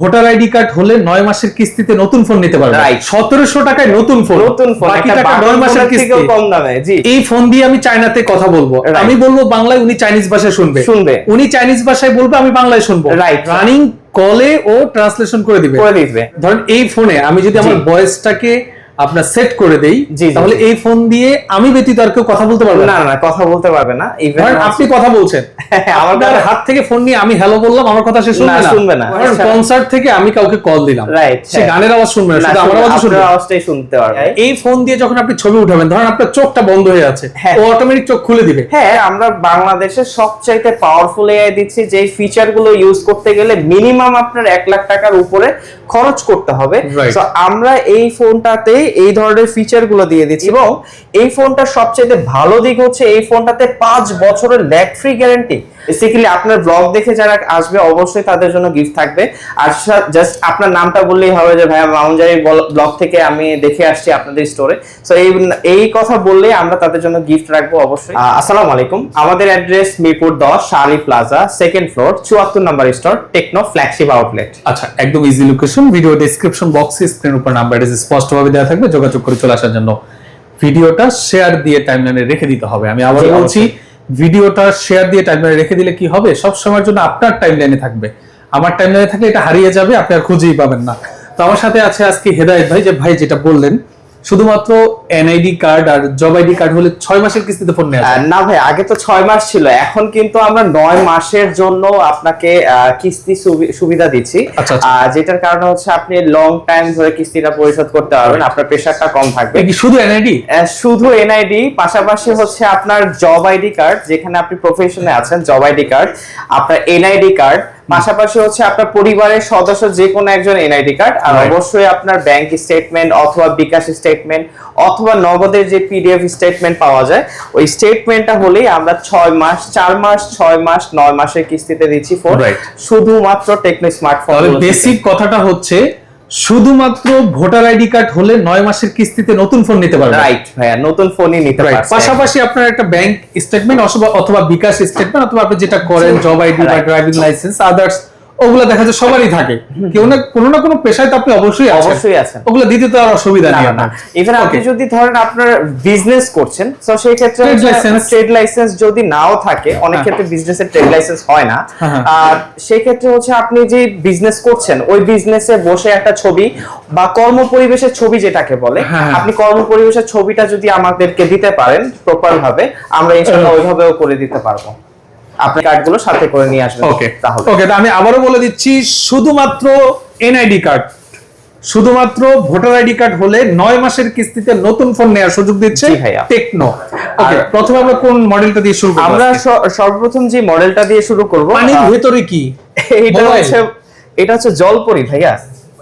Voter ID card হলে নয় মাসের কিস্তিতে নতুন ফোন নিতে পারবে সতেরোশো টাকায় নতুন ফোন নতুন ফোন বাকি টাকা নয় মাসের কিস্তি। কম দামে জি। এই ফোন দিয়ে আমি চায়নাতে কথা বলব. আমি বলব বাংলায় উনি চাইনিজ ভাষায় শুনবে। শুনবে। উনি চাইনিজ ভাষায় বলবে আমি বাংলায় শুনব। রাইট রানিং কলে ও ট্রান্সলেশন করে দিবে। করে দিবে। ধরেন এই ফোনে আমি যদি আমার বয়সটাকে ভয়েসটাকে আপনার সেট করে দেই তাহলে এই ফোন দিয়ে আমি ব্যতীত আর কেউ কথা বলতে পারবে না না কথা বলতে পারবে না ইভেন আপনি কথা বলছেন আমার হাত থেকে ফোন নিয়ে আমি হ্যালো বললাম আমার কথা সে শুনবে না, শুনবে না। আচ্ছা। কনসার্ট থেকে আমি কাউকে কল দিলাম রাইট সে হ্যাঁ। গানের আওয়াজ শুনবে না শুধু আমার আওয়াজ শুনবে আওয়াজটাই শুনতে পারবে এই ফোন দিয়ে যখন আপনি ছবি উঠাবেন ধরেন আপনার চোখটা বন্ধ হয়ে আছে হ্যাঁ। ও অটোমেটিক চোখ খুলে দিবে হ্যাঁ আমরা বাংলাদেশের সবচাইতে পাওয়ারফুল এআই দিচ্ছি যে ফিচারগুলো ইউজ করতে গেলে মিনিমাম আপনার এক লাখ টাকার উপরে খরচ করতে হবে. তো আমরা এই ফোনটাতে এই ধরনের ফিচারগুলো দিয়ে দিচ্ছি। এবং এই ফোনটার সবচাইতে ভালো দিক হচ্ছে, এই ফোনটাতে পাঁচ বছরের ল্যাগ ফ্রি গ্যারান্টি বেসিক্যালি আপনার ব্লগ দেখে যারা আসবে, অবশ্যই তাদের জন্য গিফট থাকবে। আর জাস্ট আপনার নামটা বললেই হবে যে, ভাইয়া মামুনজারি ব্লগ থেকে আমি দেখে আসছি আপনাদের স্টোরে সো এই এই কথা বললেই আমরা তাদের জন্য গিফট রাখব অবশ্যই। আসসালামু আলাইকুম। আমাদের অ্যাড্রেস মিরপুর দশ শালি প্লাজা সেকেন্ড ফ্লোর চুয়াত্তর number store Tecno flagship outlet আচ্ছা একদম ইজি লোকেশন ভিডিও ডেসক্রিপশন বক্সে স্ক্রিন উপর নাম্বার স্পষ্টভাবে দেওয়া থাকবে। যোগাযোগ করে চলে আসার জন্য ভিডিওটা শেয়ার দিয়ে টাইমলাইনে রেখে দিতে হবে। আমি আবার বলছি ভিডিওটা শেয়ার দিয়ে টাইমলাইনে রেখে দিলে কি হবে? সব সময়ের জন্য আপনার টাইমলাইনে থাকবে। আমার টাইমলাইনে থাকলে এটা হারিয়ে যাবে আপনি আর খুঁজেই পাবেন না। তো আমার সাথে আছে আজকে হেদায়েত ভাই যে ভাই যেটা বললেন শুধুমাত্র এনআইডি কার্ড আর জব আইডি কার্ড হলে ছয় মাসের কিস্তিতে ফোন নেওয়া। না ভাই আগে তো ছয় মাস ছিল এখন কিন্তু আমরা নয় মাসের জন্য আপনাকে কিস্তি সুবিধা দিচ্ছি আচ্ছা, আচ্ছা। যেটার কারণে হচ্ছে আপনি লং টাইম ধরে কিস্তিটা পরিশোধ করতে পারবেন আপনার প্রেশারটা কম থাকবে কি শুধু এনআইডি শুধু এনআইডি পাশাপাশি হচ্ছে আপনার জব আইডি কার্ড যেখানে আপনি প্রফেশনে আছেন জব আইডি কার্ড আপনার এনআইডি কার্ড পাশাপাশি হচ্ছে আপনার পরিবারের সদস্য যে কোনো একজন এনআইডি কার্ড আর অবশ্যই আপনার ব্যাংক স্টেটমেন্ট অথবা বিকাশ স্টেটমেন্ট অথবা নগদের যে পিডিএফ স্টেটমেন্ট পাওয়া যায় ওই স্টেটমেন্টটা হলেই আমরা ছয় মাস চার মাস ছয় মাস নয় মাসের কিস্তিতে দিচ্ছি ফোন শুধুমাত্র টেকনো স্মার্টফোন বেসিক কথাটা হচ্ছে শুধুমাত্র ভোটার আইডি কার্ড হলে নয় মাসের কিস্তিতে নতুন ফোন নিতে পারবেন রাইট ভাইয়া নতুন ফোনই নিতে পারবেন পাশাপাশি আপনার একটা ব্যাংক স্টেটমেন্ট অথবা অথবা বিকাশ স্টেটমেন্ট অথবা আপনি যেটা করেন জব আইডি বা ড্রাইভিং লাইসেন্স আদার্স ওগুলো দেখা যায় সবারই থাকে কেউ না কোনো না কোনো পেশায় তো আপনি অবশ্যই অবশ্যই আছেন ওগুলো দিতে তো আর অসুবিধা নেই না, ইভেন আপনি যদি ধরেন আপনার বিজনেস করছেন তো সেই ক্ষেত্রে. ট্রেড লাইসেন্স যদি নাও থাকে অনেক হ্যাঁ। ক্ষেত্রে বিজনেসের ট্রেড লাইসেন্স হয় না হ্যাঁ, হ্যাঁ। আর সেই ক্ষেত্রে হচ্ছে আপনি যে বিজনেস করছেন ওই বিজনেসে বসে একটা ছবি বা কর্ম পরিবেশের ছবি যেটাকে বলে হ্যাঁ, হ্যাঁ। আপনি কর্ম পরিবেশের ছবিটা যদি আমাদেরকে দিতে পারেন প্রপার ভাবে আমরা ইনশাআল্লাহ হ্যাঁ। ওইভাবেও করে দিতে পারব আপনি কার্ডগুলো সাথে করে নিয়ে আসবেন ওকে তাহলে। ওকে আমি আবারও বলে দিচ্ছি শুধুমাত্র এনআইডি কার্ড শুধুমাত্র ভোটার আইডি কার্ড হলে নয় মাসের কিস্তিতে নতুন ফোন নেওয়ার সুযোগ দিচ্ছে। টেকনো ওকে প্রথমে আমরা কোন মডেলটা দিয়ে শুরু করব আমরা সর্বপ্রথম যে মডেলটা দিয়ে শুরু করব পানির ভেতরে কি? এটা হচ্ছে এটা হচ্ছে জলপরি ভাইয়া।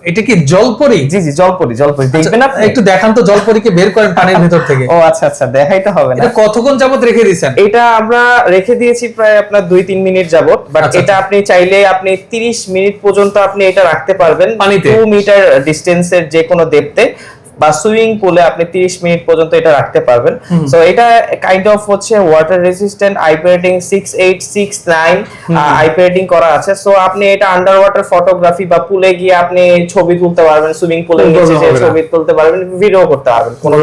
এটা কি জলপরি? জি জি জলপরি জলপরি। দেখবেন আপনি? একটু দেখান তো জলপরিকে বের করেন পানির ভিতর থেকে। ও আচ্ছা আচ্ছা দেখাইতে হবে না। এটা কতক্ষণ যাবত রেখে দিয়েছেন? এটা আমরা রেখে দিয়েছি প্রায় আপনার দুই তিন মিনিট যাবত বাট আচ্ছা, এটা আপনি চাইলে আপনি 30 মিনিট পর্যন্ত আপনি এটা রাখতে পারবেন পানিতে? টু মিটার ডিস্টেন্সের যে কোনো ডেপথে বা সুইমিং পুলে আপনি 30 মিনিট পর্যন্ত এটা রাখতে পারবেন। সো এটা কাইন্ড অফ হচ্ছে water resistant IP rating 6869 IP rating করা আছে। সো আপনি এটা আন্ডার ওয়াটার ফটোগ্রাফি বা পুলে গিয়ে আপনি ছবি তুলতে পারবেন সুইমিং পুলে গিয়ে ছবি তুলতে পারবেন ভিডিও করতে পারবেন কোনো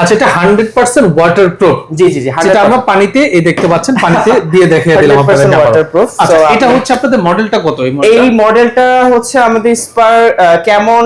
আচ্ছা এটা 100% ওয়াটার প্রুফ জি জি জি যেটা আমরা পানিতে এই দেখতে পাচ্ছেন পানিতে দিয়ে দেখিয়ে দিলাম আপনাদের ওয়াটার প্রুফ আচ্ছা এটা হচ্ছে আপনাদের মডেলটা কত এই মডেলটা হচ্ছে আমাদের Spark Camon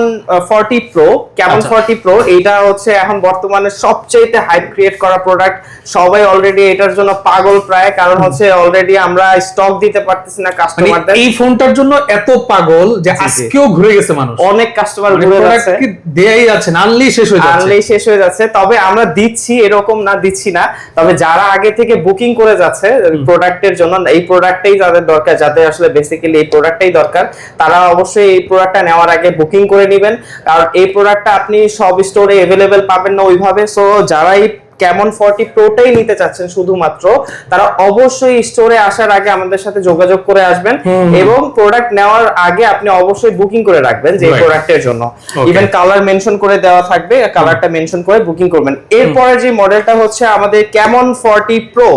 40 Pro Camon 40 twenty Pro এটা হচ্ছে এখন বর্তমানে সবচেয়ে হাইপ ক্রিয়েট করা প্রোডাক্ট সবাই অলরেডি এটার জন্য পাগল প্রায় কারণ হচ্ছে অলরেডি আমরা স্টক দিতে পারতেছি না মানে কাস্টমারদের এই ফোনটার জন্য এত পাগল যে আজকেও ঘুরে গেছে মানুষ। অনেক কাস্টমার মানে ঘুরে যাচ্ছে। দেয়াই যাচ্ছে না আনলেই শেষ হয়ে যাচ্ছে। আনলেই শেষ হয়ে যাচ্ছে। তবে আমরা দিচ্ছি এরকম না দিচ্ছি না। তবে যারা আগে থেকে বুকিং করে যাচ্ছে প্রোডাক্টের জন্য এই প্রোডাক্টটাই যাদের দরকার। যাদের আসলে বেসিক্যালি এই প্রোডাক্টটাই দরকার তারা অবশ্যই এই প্রোডাক্টটা নেওয়ার আগে বুকিং করে নেবেন। কারণ এই প্রোডাক্টটা আপনি সব স্টোরে অ্যাভেলেবেল পাবেন না ওইভাবে। সো যারা এই কেমন ফর্টি প্রোটাই নিতে চাচ্ছেন শুধুমাত্র তারা অবশ্যই স্টোরে আসার আগে আমাদের সাথে যোগাযোগ করে আসবেন এবং প্রোডাক্ট নেওয়ার আগে আপনি অবশ্যই বুকিং করে রাখবেন যে. প্রোডাক্টের জন্য. ইভেন কালার মেনশন করে দেওয়া থাকবে কালারটা মেনশন করে বুকিং করবেন। এরপরে যে মডেলটা হচ্ছে আমাদের ক্যামন ফর্টি প্রো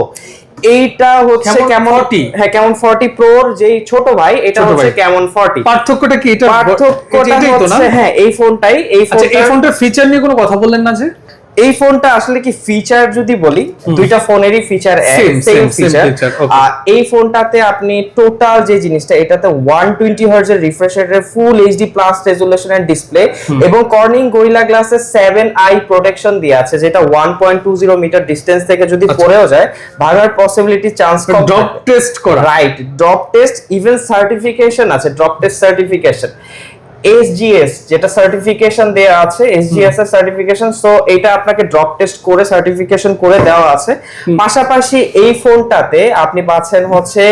এইটা হচ্ছে কেমন 40 হ্যাঁ কেমন 40 প্রোর যেই ছোট ভাই এটা হচ্ছে কেমন 40 পার্থক্যটা কি? এটা পার্থক্যটা হচ্ছে হ্যাঁ এই ফোনটাই এই ফোনটা এই ফোনটা ফোনটার ফিচার নিয়ে কোনো কথা বললেন না যে? এই ফোনটা আসলে কি ফিচার যদি বলি দুইটা ফোনেরই ফিচার সেম ফিচার আর এই ফোনটাতে আপনি টোটাল যে জিনিসটা এটাতে 120 হার্জ এর রিফ্রেশ রেটের full HD plus resolution and display এবং কর্নিং গরিলা গ্লাসের 7 আই প্রোটেকশন দিয়ে আছে যেটা 1.20 মিটার ডিসটেন্স থেকে যদি আচ্ছা। পড়েও যায় ভাগার পসিবিলিটি চান্স কম ড্রপ টেস্ট করা। Right drop test even certification আছে ড্রপ টেস্ট সার্টিফিকেশন এসজিএস যেটা সার্টিফিকেশন দেওয়া আছে এসজিএস এর সার্টিফিকেশন সো এটা আপনাকে ড্রপ টেস্ট করে সার্টিফিকেশন করে দেওয়া আছে। পাশাপাশি এই ফোনটাতে আপনি পাচ্ছেন হচ্ছে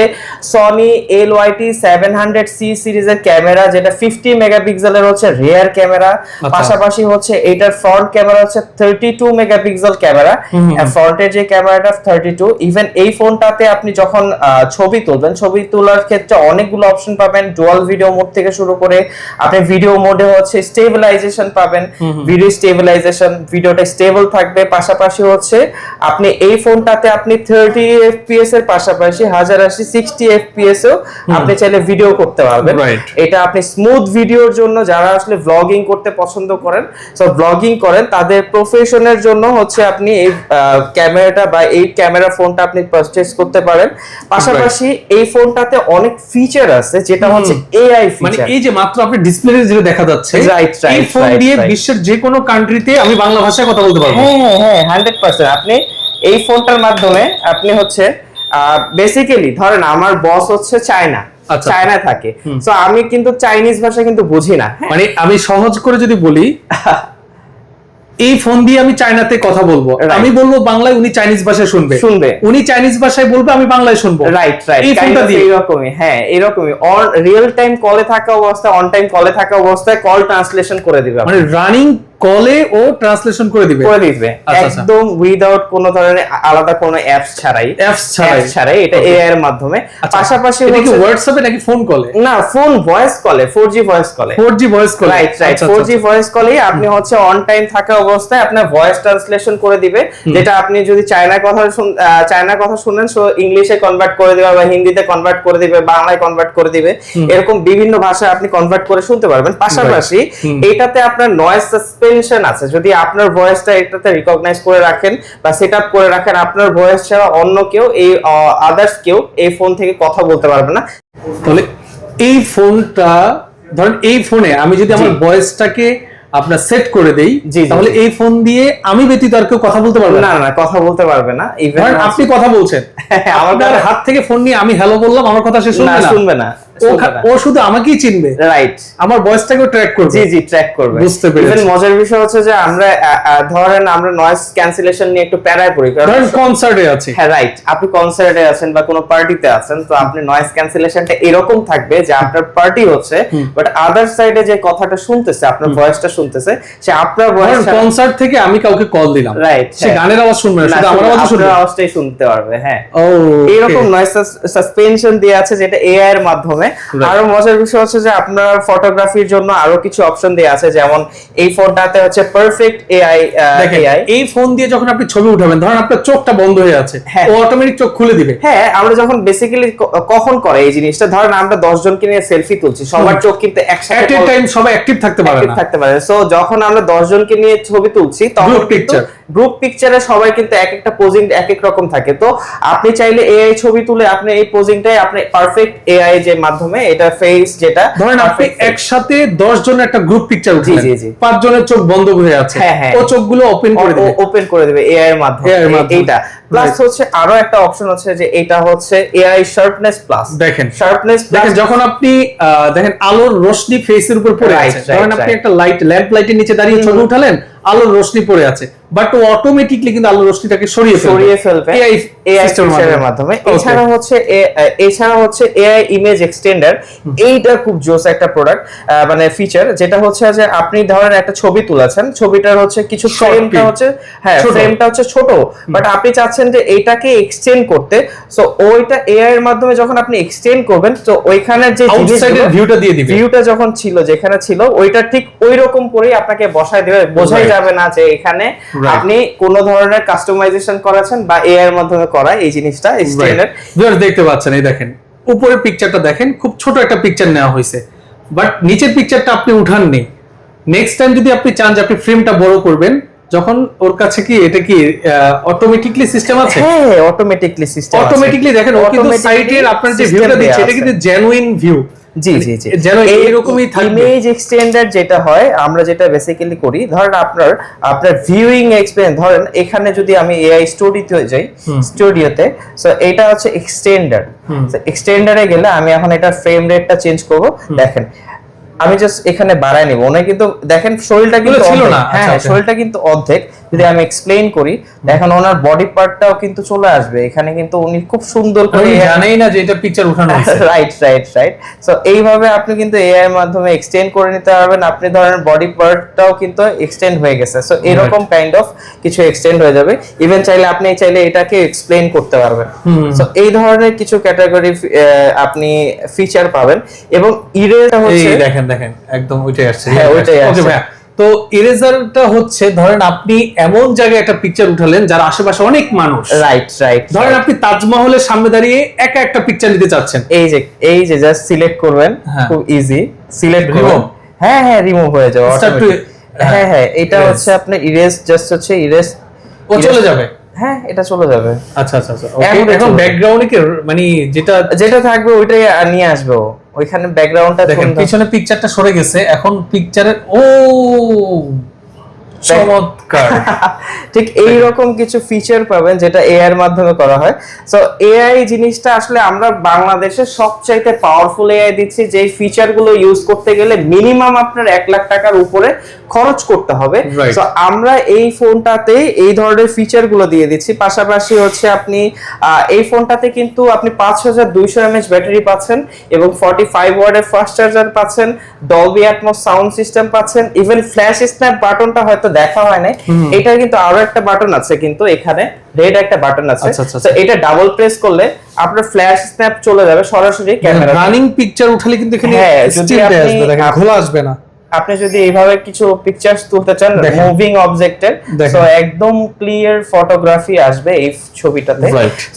Sony L YT seven hundred C সিরিজের ক্যামেরা যেটা ফিফটি মেগাপিক্সেলের হচ্ছে রিয়ার ক্যামেরা পাশাপাশি হচ্ছে এটার ফ্রন্ট ক্যামেরা হচ্ছে থার্টি টু মেগাপিক্সেল ক্যামেরা ফ্রন্টের যে ক্যামেরাটা থার্টি টু ইভেন এই ফোনটাতে আপনি যখন ছবি তুলবেন ছবি তোলার ক্ষেত্রে অনেকগুলো অপশন পাবেন ডুয়াল ভিডিও মোড থেকে শুরু করে আপনি ভিডিও মোডে হচ্ছে স্টেবিলাইজেশন পাবেন। ভিডিও স্টেবিলাইজেশন ভিডিওটা স্টেবল থাকবে। পাশাপাশি হচ্ছে আপনি এই ফোনটাতে আপনি থার্টি এফপিএস এর পাশাপাশি হাজার আশি সিক্সটি এফপিএস ও আপনি চাইলে ভিডিও করতে পারবেন। এটা আপনি স্মুথ ভিডিওর জন্য যারা আসলে ব্লগিং করতে পছন্দ করেন সো ব্লগিং করেন তাদের প্রফেশনের জন্য হচ্ছে আপনি এই ক্যামেরাটা বা এই ক্যামেরা ফোনটা আপনি পারচেজ করতে পারেন। পাশাপাশি এই ফোনটাতে অনেক ফিচার আছে যেটা হচ্ছে এআই ফিচার মানে এই যে মাত্র আপনি ডিসপ্লে যেটা দেখা যাচ্ছে ফোন দিয়ে বিশ্বের যে কোনো কান্ট্রিতে আমি বাংলা ভাষায় কথা বলতে পারব। হ্যাঁ হ্যাঁ হ্যাঁ হান্ড্রেড পার্সেন্ট আপনি এই ফোনটার মাধ্যমে আপনি হচ্ছে বেসিক্যালি ধরেন আমার বস হচ্ছে চায়না আচ্ছা। চায়না থাকে। তো আমি কিন্তু চাইনিজ ভাষা কিন্তু বুঝি না। হ্যাঁ। মানে আমি সহজ করে যদি বলি এই ফোন দিয়ে আমি চায়নাতে কথা বলব. আমি বলব বাংলায় উনি চাইনিজ ভাষায় শুনবে। শুনবে। উনি চাইনিজ ভাষায় বলবে আমি বাংলায় শুনব। রাইট রাইট এই ফোনটা দিয়ে। এরকমই হ্যাঁ এরকমই অন রিয়েল টাইম কলে থাকা অবস্থায় অন টাইম কলে থাকা অবস্থায় কল ট্রান্সলেশন করে দিবে মানে রানিং কলে ও ট্রান্সলেশন করে দিবে। করে দিবে। আচ্ছা, আচ্ছা। একদম উইদাউট কোনো ধরনের আলাদা কোনো অ্যাপস ছাড়াই। অ্যাপস ছাড়াই। ছাড়াই এটা এআই এর মাধ্যমে। আচ্ছা, পাশাপাশি এটা কি হোয়াটসঅ্যাপে নাকি ফোন কলে? না ফোন ভয়েস কলে 4G ভয়েস কলে। 4G ভয়েস কলে। রাইট রাইট আচ্ছা, ফোর আচ্ছা, জি ভয়েস কলে আপনি হচ্ছে অন টাইম থাকা অবস্থায় আপনার ভয়েস ট্রান্সলেশন করে দিবে। যেটা আপনি যদি চায়না কথা চায়না কথা শুনেন সো ইংলিশে কনভার্ট করে দিবে বা হিন্দিতে কনভার্ট করে দিবে বাংলায় কনভার্ট করে দিবে। এরকম বিভিন্ন ভাষায় আপনি কনভার্ট করে শুনতে পারবেন। পাশাপাশি এটাতে আপনার নয়েজ সাসপেনশন আছে। যদি আপনার ভয়েসটা এটাতে রিকগনাইজ করে রাখেন বা সেট আপ করে রাখেন আপনার ভয়েস ছাড়া অন্য কেউ এই আদার্স কেউ এই ফোন থেকে কথা বলতে পারবে না। তাহলে এই ফোনটা ধরেন এই ফোনে আমি যদি আমার ভয়েসটাকে আপনার সেট করে দেই জি, তাহলে এই ফোন দিয়ে আমি ব্যতীত আর কেউ কথা বলতে পারবে না? না না কথা বলতে পারবে না। ইভেন আপনি কথা বলছেন। আমার হাত থেকে ফোন নিয়ে আমি হ্যালো বললাম আমার কথা সে শুনবে না। শুনবে না। ও শুধু আমাকেই চিনবে? রাইট আমার ভয়েসটাকেও ট্র্যাক করবে? জি জি ট্র্যাক করবে। বুঝতে পেরেছি। মজার বিষয় হচ্ছে যে আমরা ধরেন আমরা নয়েজ ক্যান্সেলেশন নিয়ে একটু প্যারায় পড়ি কারণ কনসার্টে আছে। হ্যাঁ রাইট আপনি কনসার্টে আছেন বা কোনো পার্টিতে আছেন তো আপনি নয়েজ ক্যান্সেলেশনটা এরকম থাকবে যে আপনার পার্টি হচ্ছে বাট আদার সাইডে যে কথাটা শুনতেছে আপনার ভয়েসটা শুনতেছে সে আপনার ভয়েস কনসার্ট থেকে আমি কাউকে কল দিলাম। রাইট সে গানের আওয়াজ শুনবে না শুধু আমার আওয়াজ শুনবে। আওয়াজটাই শুনতে পারবে হ্যাঁ। ও এরকম নয়েজ সাসপেনশন দিয়ে আছে যেটা এআই এর মাধ্যমে আরও মজার বিষয় হচ্ছে যে আপনার ফটোগ্রাফির জন্য আরও কিছু অপশন দেওয়া আছে যেমন এই ফোনটাতে হচ্ছে পারফেক্ট এআই এআই এই ফোন দিয়ে যখন আপনি ছবি উঠাবেন ধরেন আপনার চোখটা বন্ধ হয়ে আছে হ্যাঁ। ও অটোমেটিক চোখ খুলে দিবে। হ্যাঁ আমরা যখন বেসিক্যালি কখন করে এই জিনিসটা ধরেন আমরা দশ জনকে নিয়ে সেলফি তুলছি সবার চোখ কিন্তু একসাথে টাইম সবাই অ্যাক্টিভ থাকতে পারে না। থাকতে পারে সো যখন আমরা দশ জনকে নিয়ে ছবি তুলছি তখন Group picture. গ্রুপ পিকচারে সবাই কিন্তু এক একটা পোজিং এক এক রকম থাকে। তো আপনি চাইলে এআই ছবি তুলে আপনি এই পোজিংটাই আপনি পারফেক্ট এআই যে মাধ্যমে এটা ফেস যেটা ধরেন আপনি একসাথে দশ জনের একটা গ্রুপ পিকচার উঠলেন জি, জি। পাঁচ জনের চোখ বন্ধ হয়ে আছে হ্যাঁ, হ্যাঁ। ও চোখগুলো ওপেন করে দেবে ওপেন করে দেবে এআই এর মাধ্যমে। এইটা প্লাস হচ্ছে আরও একটা অপশন আছে যে এটা হচ্ছে এআই শার্পনেস প্লাস দেখেন শার্পনেস দেখেন যখন আপনি দেখেন আলোর রোশনি ফেসের উপর পড়ে আছে। ধরেন আপনি একটা লাইট ল্যাম্প লাইটের নিচে দাঁড়িয়ে ছবি উঠালেন আলোর রোশনি পড়ে আছে। বাট ও অটোমেটিকলি কিন্তু আলোর রোশনিটাকে সরিয়ে ফেলবে। সরিয়ে ফেলবে এআই এর ফিচারের মাধ্যমে। এছাড়া হচ্ছে এছাড়া হচ্ছে এআই ইমেজ এক্সটেন্ডার এইটা খুব জোস একটা প্রোডাক্ট মানে ফিচার যেটা হচ্ছে যে আপনি ধরেন একটা ছবি তুলেছেন ছবিটার হচ্ছে কিছু ফ্রেমটা হচ্ছে হ্যাঁ ফ্রেমটা হচ্ছে ছোট। বাট আপনি চাচ্ছেন যে এটাকে এক্সটেন্ড করতে সো ওইটা এআই এর মাধ্যমে যখন আপনি এক্সটেন্ড করবেন তো ওইখানের যে আউটসাইডের ভিউটা দিয়ে দিবে। ভিউটা যখন ছিল যেখানে ছিল ওইটা ঠিক ওই রকম করেই আপনাকে বসায় দেবে বোঝাই যাবে না যে এখানে আপনি কোন ধরনের কাস্টমাইজেশন করাছেন বা এআই এর মাধ্যমে করা এই জিনিসটা এক্সটেন্ডেড দেখতে পাচ্ছেন এই দেখেন উপরের পিকচারটা দেখেন খুব ছোট একটা পিকচার নেওয়া হয়েছে। বাট নিচের পিকচারটা আপনি উঠাননি। নেক্সট টাইম যদি আপনি চান যে আপনি ফ্রেমটা বড় করবেন যখন ওর কাছে কি এটা কি অটোমেটিকলি সিস্টেম আছে? হ্যাঁ অটোমেটিকলি সিস্টেম অটোমেটিকলি দেখেন ও কিন্তু সাইটের আপনার যে ভিউটা দিচ্ছে এটা কিন্তু জেনুইন ভিউ জি জি জি। যেন এইরকমই থাকবে। ইমেজ এক্সটেন্ডার যেটা হয় আমরা যেটা বেসিক্যালি করি ধরেন আপনার আপনার ভিউইং এক্সপিরিয়েন্স ধরেন এখানে যদি আমি এআই স্টুডিওতে যাই স্টুডিওতে সো এটা হচ্ছে এক্সটেন্ডার এক্সটেন্ডারে গেলে আমি এখন এটা ফ্রেম রেটটা চেঞ্জ করব। দেখেন আমি জাস্ট এখানে বাড়াই নিব উনি কিন্তু দেখেন শরীরটা কিন্তু ছিল। না, হ্যাঁ আচ্ছা, আচ্ছা। শরীরটা কিন্তু অর্ধেক যদি আমি এক্সপ্লেইন করি দেখেন ওনার বডি পার্টটাও কিন্তু চলে আসবে। এখানে কিন্তু উনি খুব সুন্দর করে জানেই না যে এটা পিকচার উঠানো হয়েছে। রাইট রাইট রাইট সো এইভাবে আপনি কিন্তু এআই এর মাধ্যমে এক্সটেন্ড করে নিতে পারবেন। আপনি ধরেন বডি পার্টটাও কিন্তু এক্সটেন্ড হয়ে গেছে। সো এরকম কাইন্ড অফ কিছু এক্সটেন্ড হয়ে যাবে। ইভেন চাইলে আপনি চাইলে এটাকে এক্সপ্লেইন করতে পারবেন। সো এই ধরনের কিছু ক্যাটাগরি আপনি ফিচার পাবেন। এবং ইরেজটা হচ্ছে এই দেখেন দেখেন একদম ওইটাই আসছে। হ্যাঁ, ওইটাই আসছে। তো ইরেজারটা হচ্ছে ধরেন আপনি এমন জায়গায় একটা পিকচার উঠালেন যার আশেপাশে অনেক মানুষ রাইট রাইট ধরেন আপনি তাজমহলের সামনে দাঁড়িয়ে একা একটা পিকচার নিতে চাচ্ছেন এই যে এই যে জাস্ট সিলেক্ট করবেন হ্যাঁ। খুব ইজি সিলেক্ট Remove? হ্যাঁ হ্যাঁ রিমুভ হয়ে যাবে। হ্যাঁ হ্যাঁ এটা হচ্ছে আপনার ইরেজ জাস্ট হচ্ছে ইরেজ ও চলে যাবে হ্যাঁ এটা চলে যাবে আচ্ছা আচ্ছা আচ্ছা এখন। ব্যাকগ্রাউন্ডে কি মানে যেটা যেটা থাকবে ওইটাই নিয়ে আসবে ও। ওইখানে ব্যাকগ্রাউন্ডটা দেখেন পিছনে পিকচারটা সরে গেছে এখন পিকচারের ও! চমৎকার। ঠিক এই রকম কিছু ফিচার পাবেন যেটা এআই এর মাধ্যমে করা হয়। সো এআই জিনিসটা আসলে আমরা বাংলাদেশে সবচাইতে পাওয়ারফুল এআই দিচ্ছি যে ফিচারগুলো ইউজ করতে গেলে মিনিমাম আপনার এক লাখ টাকার উপরে খরচ করতে হবে। সো আমরা এই ফোনটাতে এই ধরনের ফিচারগুলো দিয়ে দিচ্ছি। পাশাপাশি হচ্ছে আপনি এই ফোনটাতে কিন্তু আপনি পাঁচ হাজার দুইশো এমএচ ব্যাটারি পাচ্ছেন এবং ফর্টি ফাইভ ওয়ার্ডের ফাস্ট চার্জার পাচ্ছেন ডলবি অ্যাটমস সাউন্ড সিস্টেম পাচ্ছেন ইভেন ফ্ল্যাশ স্ন্যাপ বাটনটা হয়তো দেখা হয় নাই। এটার কিন্তু আরও একটা বাটন আছে কিন্তু এখানে রেড একটা বাটন আছে। আচ্ছা, আচ্ছা, তো এটা ডাবল প্রেস করলে আপনার ফ্ল্যাশ স্ন্যাপ চলে যাবে সরাসরি ক্যামেরা রানিং পিকচার উঠালে কিন্তু এখানে হ্যাঁ, স্টিল আসবে দেখেন খোলা আসবে না। আপনি যদি এইভাবে কিছু পিকচার্স তুলতে চান মুভিং অবজেক্টের। তো একদম ক্লিয়ার ফটোগ্রাফি আসবে এই ছবিটাতে।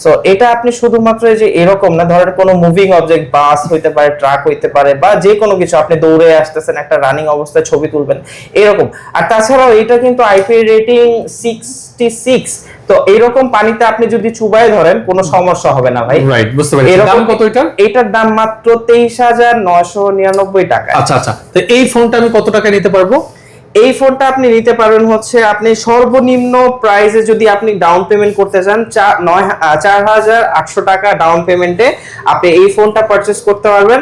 সো এটা আপনি শুধুমাত্র যে এরকম না ধরেন কোনো মুভিং অবজেক্ট বাস হইতে পারে ট্রাক হইতে পারে বা যে কোনো কিছু আপনি দৌড়ে আসতেছেন একটা রানিং অবস্থায় ছবি তুলবেন এরকম। আর তাছাড়াও এটা কিন্তু আইপি রেটিং সিক্সটি সিক্স তো এরকম পানিতে আপনি যদি চুবাই ধরেন কোনো সমস্যা হবে না ভাই। রাইট বুঝতে পারছি। এরকম দাম কত এটা? এটার দাম মাত্র তেইশ হাজার নয়শো নিরানব্বই টাকা। আচ্ছা আচ্ছা। তো এই ফোনটা আমি কত টাকা নিতে পারব? এই ফোনটা আপনি নিতে পারবেন হচ্ছে আপনি সর্বনিম্ন প্রাইসে যদি আপনি ডাউন পেমেন্ট করতে চান চার হাজার আটশো টাকা ডাউন পেমেন্টে আপনি এই ফোনটা পারচেস করতে পারবেন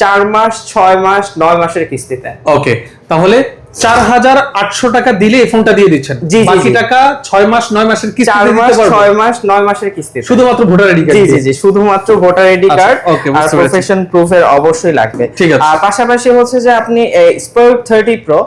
চার মাস ছয় মাস নয় মাসের কিস্তিতে। ওকে তাহলে চার হাজার আটশো টাকা দিলে এই ফোনটা দিয়ে দিচ্ছেন। জি, জি, বাকি টাকা ছয় মাস নয় মাসের চার মাস ছয় মাস নয় মাসের কিস্তিতে শুধুমাত্র ভোটার আইডি জি জি জি শুধুমাত্র ভোটার আইডি কার্ড আর প্রফেশন প্রুফের অবশ্যই লাগবে। ঠিক আছে। আর পাশাপাশি হচ্ছে যে আপনি Spark thirty Pro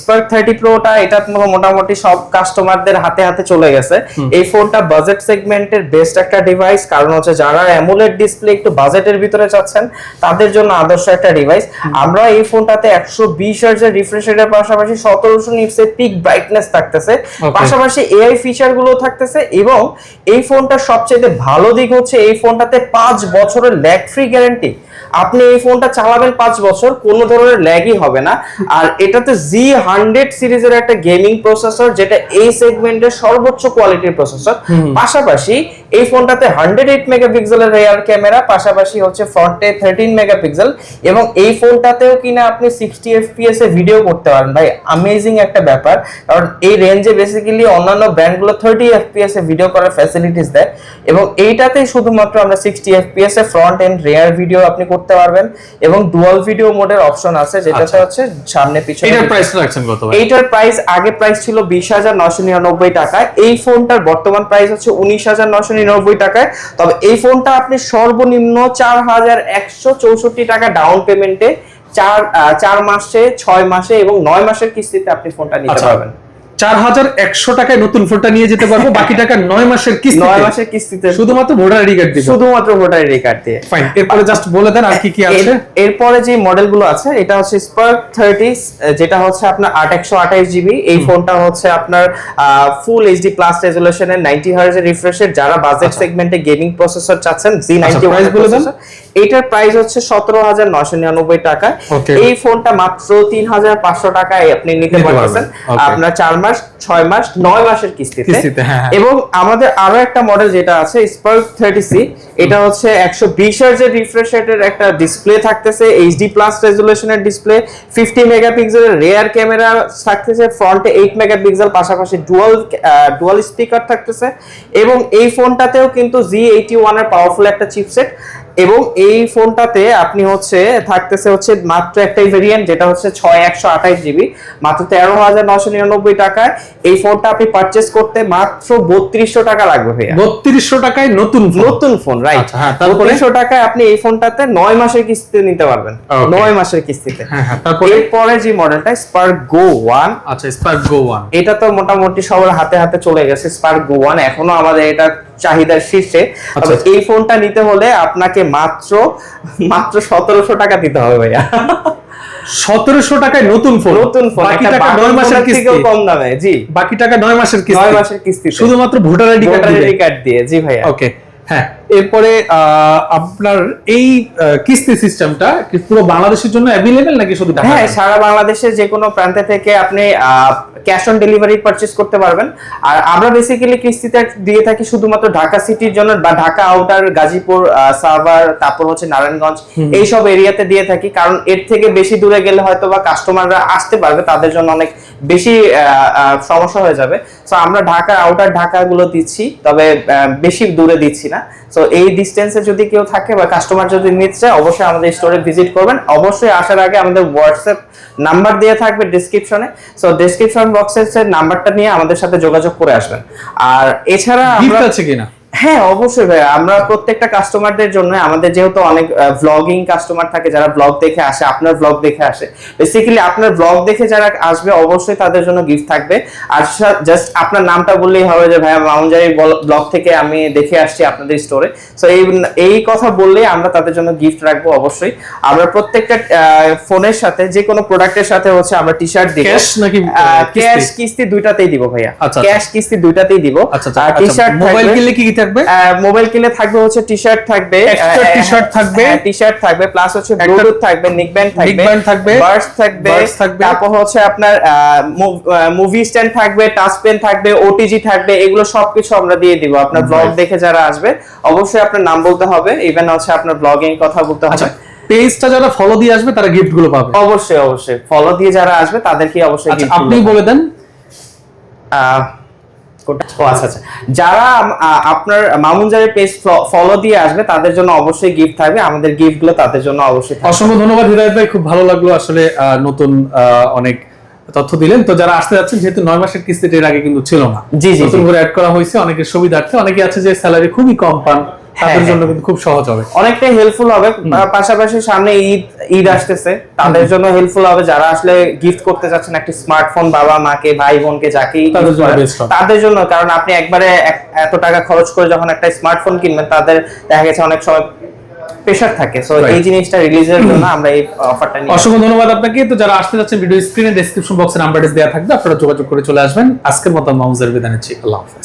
Spark thirty প্রোটা এটা মোটামুটি সব কাস্টমারদের হাতে হাতে চলে গেছে। এই ফোনটা বাজেট সেগমেন্টের বেস্ট একটা ডিভাইস কারণ হচ্ছে যারা অ্যামুলেট ডিসপ্লে একটু বাজেটের ভিতরে চাচ্ছেন তাদের জন্য আদর্শ একটা ডিভাইস আমরা এই ফোনটাতে একশো বিশ হার্জের রিফ্রেশ রেটের পাশাপাশি সতেরোশো নিটসের পিক ব্রাইটনেস থাকতেছে. পাশাপাশি এআই ফিচারগুলো থাকতেছে এবং এই ফোনটার সবচেয়ে ভালো দিক হচ্ছে এই ফোনটাতে পাঁচ বছরের ল্যাগ ফ্রি গ্যারান্টি আপনি এই ফোনটা চালাবেন পাঁচ বছর কোনো ধরনের ল্যাগই হবে না। আর এটাতে জি হান্ড্রেড সিরিজের একটা গেমিং প্রসেসর যেটা এই সেগমেন্টের সর্বোচ্চ কোয়ালিটির প্রসেসর পাশাপাশি এই ফোনটাতে হান্ড্রেড এইট মেগাপিক্সেলের রেয়ার ক্যামেরা পাশাপাশি হচ্ছে ফ্রন্টে থার্টিন মেগাপিক্সেল এবং এই ফোনটাতেও কিনা আপনি সিক্সটি এফপিএস এ ভিডিও করতে পারেন। ভাই আমেজিং একটা ব্যাপার। কারণ এই রেঞ্জে বেসিক্যালি অন্যান্য ব্র্যান্ডগুলো থার্টি এফপিএস এ ভিডিও করার ফ্যাসিলিটিস দেয়। এবং এইটাতেই শুধুমাত্র আমরা সিক্সটি এফপিএস এ ফ্রন্ট এন্ড রেয়ার ভিডিও আপনি করতে পারবেন এবং ডুয়াল ভিডিও মোডের অপশন আছে যেটাতে আচ্ছা। হচ্ছে সামনে পিছনে এটার প্রাইস রাখছেন কত ভাই এইটার প্রাইস আগে প্রাইস ছিল বিশ হাজার নশো নিরানব্বই টাকায় এই ফোনটার বর্তমান প্রাইস হচ্ছে উনিশ হাজার নশো নিরানব্বই টাকায় তবে এই ফোনটা আপনি সর্বনিম্ন চার হাজার একশো চৌষট্টি টাকা ডাউন পেমেন্টে চার চার মাসে ছয় মাসে এবং নয় মাসের কিস্তিতে আপনি ফোনটা নিতে আচ্ছা। পারবেন চার হাজার একশো টাকায় নতুন ফোনটা নিয়ে যেতে পারব। বাকি টাকা নয় মাসের কিস্তি নয় মাসের কিস্তিতে। শুধুমাত্র ভোটার আইডি কার্ড দিব শুধুমাত্র ভোটার আইডি কার্ড দিয়ে। ফাইন এরপরে জাস্ট বলে দেন আর কি কি আছে। এর- এরপরে যে মডেলগুলো আছে এটা হচ্ছে স্পার্ক থার্টি যেটা হচ্ছে আপনার আট একশো আঠাইশ জিবি। এই ফোনটা হচ্ছে আপনার ফুল এইচডি প্লাস রেজুলেশনের নাইনটি হার্জ রিফ্রেশের যারা বাজেট সেগমেন্টে গেমিং প্রসেসর চাচ্ছেন জি নাইনটি আচ্ছা, বলে দেন। এইটার প্রাইস হচ্ছে সতেরো হাজার নয়শো নিরানব্বই Okay. এই ফোনটা মাত্র তিন হাজার পাঁচশো টাকায় আপনি নিতে পারতেছেন। আপনার চার মাস ছয় মাস নয় মাসের কিস্তিতে। হ্যাঁ, হ্যাঁ। এবং আমাদের আরও একটা মডেল যেটা আছে স্পার্ক থার্টি সি এটা হচ্ছে একশো বিশ হার্জের রিফ্রেশ রেটের একটা ডিসপ্লে থাকতেছে এইচডি প্লাস রেজুলেশনের ডিসপ্লে ফিফটি মেগাপিক্সেলের রেয়ার ক্যামেরা থাকতেছে ফ্রন্টে এইট মেগাপিক্সেল পাশাপাশি ডুয়াল ডুয়াল স্পিকার থাকতেছে। এবং এই ফোনটাতেও কিন্তু জি এইটি ওয়ানের পাওয়ারফুল একটা চিপসেট এবং এই ফোনটাতে আপনি হচ্ছে থাকতেছে হচ্ছে মাত্র একটাই ভেরিয়েন্ট যেটা হচ্ছে ছয় একশো আঠাইশ জিবি মাত্র তেরো হাজার নশো নিরানব্বই টাকায়। এই ফোনটা আপনি পারচেস করতে মাত্র বত্রিশশো টাকা লাগবে ভাইয়া। বত্রিশশো টাকায় নতুন নতুন ফোন রাইট আচ্ছা, হ্যাঁ? বত্রিশশো টাকায় আপনি এই ফোনটাতে নয় মাসের কিস্তিতে নিতে পারবেন। নয় মাসের কিস্তিতে। হ্যাঁ হ্যাঁ তারপরে? এরপরে যে মডেলটা স্পার্ক গো ওয়ান আচ্ছা স্পার্ক গো ওয়ান এটা তো মোটামুটি সবার হাতে হাতে চলে গেছে স্পার্ক গো ওয়ান এখনও আমাদের এটা চাহিদার শীর্ষে। তবে আচ্ছা। এই ফোনটা নিতে হলে আপনাকে মাত্র মাত্র সতেরোশো টাকা দিতে হবে ভাইয়া। সতেরোশো টাকায় নতুন ফোন। নতুন ফোন বাকি টাকা নয় মাসের কিস্তি। কম দামে জি। বাকি টাকা নয় মাসের কিস্তি। নয় মাসের কিস্তি শুধুমাত্র ভোটার আইডি কার্ড দিয়ে। জি ভাইয়া। ওকে হ্যাঁ। এরপরে আহ, আপনার এই কিস্তি সিস্টেমটা পুরো বাংলাদেশের জন্য অ্যাভেলেবেল নাকি শুধু হ্যাঁ সারা বাংলাদেশের যে কোনো প্রান্তে থেকে আপনি ক্যাশ অন ডেলিভারি পারচেজ করতে পারবেন। আর আমরা বেসিক্যালি কিস্তিতে দিয়ে থাকি শুধুমাত্র ঢাকা সিটির জন্য বা ঢাকা আউটার গাজীপুর সাভার তারপর হচ্ছে নারায়ণগঞ্জ এইসব এরিয়াতে দিয়ে থাকি। কারণ এর থেকে বেশি দূরে গেলে হয়তো বা কাস্টমাররা আসতে পারবে তাদের জন্য অনেক বেশি সমস্যা হয়ে যাবে। সো আমরা ঢাকা আউটার ঢাকা গুলো দিচ্ছি তবে বেশি দূরে দিচ্ছি না। সো এই ডিস্টেন্সে যদি কেউ থাকে বা কাস্টমার যদি নিতে চায় অবশ্যই আমাদের স্টোরে ভিজিট করবেন। অবশ্যই আসার আগে আমাদের হোয়াটসঅ্যাপ নাম্বার দিয়ে থাকবে ডেসক্রিপশনে সো ডেসক্রিপশন বক্সের নাম্বারটা নিয়ে আমাদের সাথে যোগাযোগ করে আসবেন। আর এছাড়া গিফট আছে কিনা? হ্যাঁ অবশ্যই ভাই আমরা প্রত্যেকটা কাস্টমারদের জন্য আমাদের যেহেতু অনেক ভ্লগিং কাস্টমার থাকে যারা ব্লগ দেখে আসে আপনার ব্লগ দেখে আসে। বেসিক্যালি আপনার ব্লগ দেখে যারা আসবে অবশ্যই তাদের জন্য গিফট থাকবে। আর জাস্ট আপনার নামটা বললেই হবে যে ভাইয়া মামুনজারি ব্লগ থেকে আমি দেখে আসছি আপনাদের স্টোরে সো এই এই কথা বললেই আমরা তাদের জন্য গিফট রাখব অবশ্যই। আমরা প্রত্যেকটা ফোনের সাথে যে কোনো প্রোডাক্টের সাথে হচ্ছে আমরা টি শার্ট দিব। ক্যাশ নাকি ক্যাশ কিস্তি? দুইটাতেই দিব ভাইয়া। আচ্ছা, ক্যাশ কিস্তি দুইটাতেই দিব। আচ্ছা আচ্ছা আর টি শার্ট মোবাইল কিনলে কি থাকবে? মোবাইল কিনে থাকবে হচ্ছে টি শার্ট থাকবে টি t-shirt থাকবে। টি শার্ট থাকবে প্লাস হচ্ছে ব্লুটুথ থাকবে নিক ব্যান্ড থাকবে থাকবে, বার্স থাকবে। তারপর হচ্ছে আপনার মুভি স্ট্যান্ড থাকবে টাচ পেন থাকবে ওটিজি থাকবে এগুলো সবকিছু আমরা দিয়ে দিব আপনার ব্লগ দেখে যারা আসবে। অবশ্যই আপনার নাম বলতে হবে ইভেন হচ্ছে আপনার ব্লগিং কথা বলতে আচ্ছা হবে পেজটা যারা ফলো দিয়ে আসবে তারা গিফটগুলো পাবে। অবশ্যই অবশ্যই। ফলো দিয়ে যারা আসবে তাদেরকে অবশ্যই আচ্ছা আপনি বলে দেন। আহ? ও আচ্ছা আচ্ছা। যারা আপনার মামুনজারের পেজ ফলো দিয়ে আসবে তাদের জন্য অবশ্যই গিফট থাকবে। আমাদের গিফটগুলো তাদের জন্য অবশ্যই অসংখ্য ধন্যবাদ হৃদয় ভাই খুব ভালো লাগল আসলে আহ, নতুন অনেক তথ্য দিলেন। তো যারা আসতে যাচ্ছেন যেহেতু নয় মাসের কিস্তিটা এর আগে কিন্তু ছিল না জি, জি, নতুন করে অ্যাড করা হয়েছে অনেকের সুবিধার্থে। অনেকে আছে যে স্যালারি খুবই কম পান তাদের হ্যাঁ, জন্য কিন্তু খুব সহজ হবে। অনেকটাই হেল্পফুল হবে। পাশাপাশি সামনে ঈদ ঈদ আসতেছে। তাদের জন্য হেল্পফুল হবে যারা আসলে গিফট করতে যাচ্ছেন একটা স্মার্টফোন বাবা মাকে ভাই বোনকে যাকেই তাদের জন্য। তাদের কারণ আপনি একবারে এত টাকা খরচ করে যখন একটা স্মার্টফোন কিনবেন তাদের দেখা গেছে অনেক সময় প্রেশার থাকে। সো এই জিনিসটা রিলিজের জন্য আমরা এই অফারটা নিয়ে অসংখ্য ধন্যবাদ আপনাকে। তো যারা আসতে যাচ্ছেন ভিডিও স্ক্রিনে ডেসক্রিপশন বক্সে নাম্বার দেওয়া থাকবে। আপনারা যোগাযোগ করে চলে আসবেন। আজকের মতো মাউজের বিদায় নিচ্ছি। আল্লাহ হাফেজ।